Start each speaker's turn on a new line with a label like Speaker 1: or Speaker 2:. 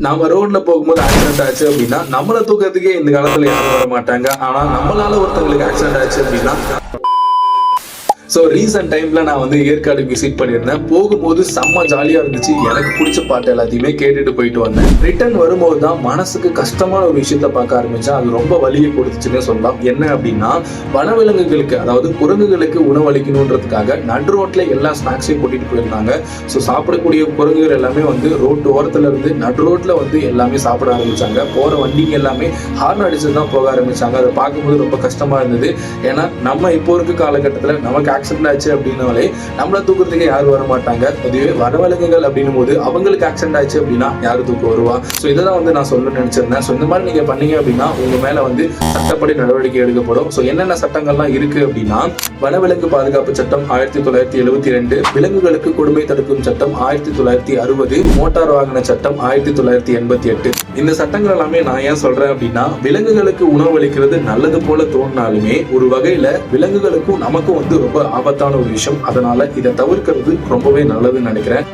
Speaker 1: நம்ம ரோட்ல போகும்போது ஆக்சிடென்ட் ஆச்சு அப்படின்னா நம்மளை தூக்கிறதுக்கே இந்த காலத்துல யாரும் வர மாட்டாங்க. ஆனா நம்மளால ஒருத்தங்களுக்கு ஆக்சிடென்ட் ஆச்சு அப்படின்னா ஸோ ரீசெண்ட் டைம்ல நான் வந்து ஏற்காடு விசிட் பண்ணியிருந்தேன். போகும்போது செம்ம ஜாலியா இருந்துச்சு. எனக்கு பிடிச்ச பாட்டு எல்லாத்தையுமே கேட்டுட்டு போயிட்டு வந்தேன். ரிட்டர்ன் வரும்போது தான் மனசுக்கு கஷ்டமான ஒரு விஷயத்த பார்க்க ஆரம்பிச்சேன். அது ரொம்ப வலியை கொடுத்துச்சுன்னு சொல்லலாம். என்ன அப்படின்னா வனவிலங்குகளுக்கு அதாவது குரங்குகளுக்கு உணவளிக்கணுன்றதுக்காக நடு ரோட்ல எல்லா ஸ்நாக்ஸையும் கூட்டிட்டு போயிருந்தாங்க. ஸோ சாப்பிடக்கூடிய குரங்குகள் எல்லாமே வந்து ரோட்டு ஓரத்துல இருந்து நடு ரோட்ல வந்து எல்லாமே சாப்பிட ஆரம்பிச்சாங்க. போற வண்டிங்க எல்லாமே ஹார்ன் அடிச்சு தான் போக ஆரம்பிச்சாங்க. அதை பார்க்கும்போது ரொம்ப கஷ்டமா இருந்தது. ஏன்னா நம்ம இப்போ இருக்க காலகட்டத்தில் நமக்கு ஆக்சிடென்ட் ஆச்சு அப்படின்னாலே நம்மளை தூக்குறதுக்கு யாரும் வர மாட்டாங்க. அதுவே வனவிலங்குகள் அப்படின்னும் போது அவங்களுக்கு ஆக்சிடென்ட் ஆச்சு அப்படின்னா யார் தூக்க வருவா? ஸோ இதை தான் வந்து நான் சொல்ல நினைச்சிருந்தேன். ஸோ இந்த மாதிரி நீங்கள் பண்ணீங்க அப்படின்னா உங்கள் மேலே வந்து சட்டப்படி நடவடிக்கை எடுக்கப்படும். ஸோ என்னென்ன சட்டங்கள்லாம் இருக்குது அப்படின்னா வனவிலங்கு பாதுகாப்பு சட்டம் ஆயிரத்தி தொள்ளாயிரத்தி எழுபத்தி ரெண்டு விலங்குகளுக்கு கொடுமை தடுக்கும் சட்டம் ஆயிரத்தி தொள்ளாயிரத்தி அறுபது மோட்டார் வாகன சட்டம் ஆயிரத்தி தொள்ளாயிரத்தி எண்பத்தி எட்டு. இந்த சட்டங்கள் எல்லாமே நான் ஏன் சொல்றேன் அப்படின்னா விலங்குகளுக்கு உணவளிக்கிறது நல்லது போல தோணினாலுமே ஒரு வகையில விலங்குகளுக்கும் நமக்கும் வந்து ரொம்ப ஆபத்தான ஒரு விஷயம். அதனால இதை தவிர்க்கிறது ரொம்பவே நல்லதுன்னு நினைக்கிறேன்.